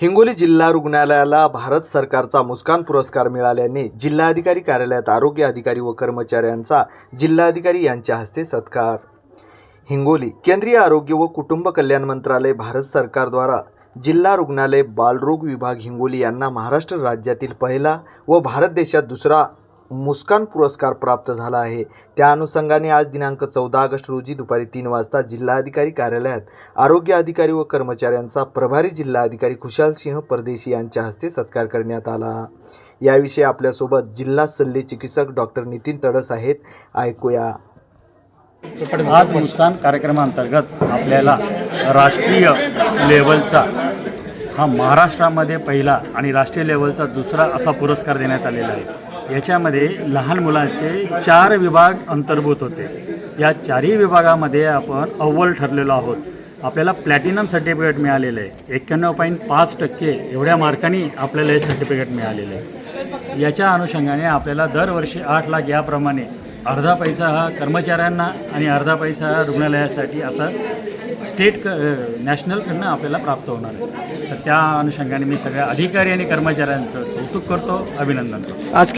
हिंगोली जिल्हा रुग्णालयाला भारत सरकारचा मुस्कान पुरस्कार मिळाल्याने जिल्हाधिकारी कार्यालयात आरोग्य अधिकारी व कर्मचाऱ्यांचा जिल्हाधिकारी यांच्या हस्ते सत्कार. हिंगोली केंद्रीय आरोग्य व कुटुंब कल्याण मंत्रालय भारत सरकारद्वारा जिल्हा रुग्णालय बालरोग विभाग हिंगोली यांना महाराष्ट्र राज्यातील पहिला व भारत देशात दुसरा मुस्कान पुरस्कार प्राप्त झाला आहे. त्या अनुषंगाने आज दिनांक चौदा ऑगस्ट रोजी दुपारी तीन वाजता जिल्हाधिकारी कार्यालयात आरोग्य अधिकारी व कर्मचाऱ्यांचा प्रभारी जिल्हाधिकारी खुशाल सिंह परदेशी यांच्या हस्ते सत्कार करण्यात आला. याविषयी आपल्यासोबत जिल्हा सल्ले चिकित्सक डॉक्टर नितीन तडस आहेत. ऐकूया. आज मुस्कान कार्यक्रमांतर्गत आपल्याला राष्ट्रीय लेवलचा हा महाराष्ट्रामध्ये पहिला आणि राष्ट्रीय लेवलचा दुसरा असा पुरस्कार देण्यात आलेला आहे. याच्यामध्ये लहान मुलांचे चार विभाग अंतर्भूत होते. या चारही विभागामध्ये आपण अव्वल ठरलेलो आहोत. आपल्याला प्लॅटिनम सर्टिफिकेट मिळालेलं आहे. एक्क्याण्णव पॉईंट पाच टक्के एवढ्या मार्कांनी आपल्याला हे सर्टिफिकेट मिळालेलं आहे. याच्या अनुषंगाने आपल्याला दरवर्षी आठ लाख याप्रमाणे अर्धा पैसा हा कर्मचाऱ्यांना आणि अर्धा पैसा हा रुग्णालयासाठी असा स्टेट क नॅशनलकडनं आपल्याला प्राप्त होणार आहे. तर त्या अनुषंगाने मी सगळ्या अधिकारी आणि कर्मचाऱ्यांचं कौतुक करतो अभिनंदन करतो. आज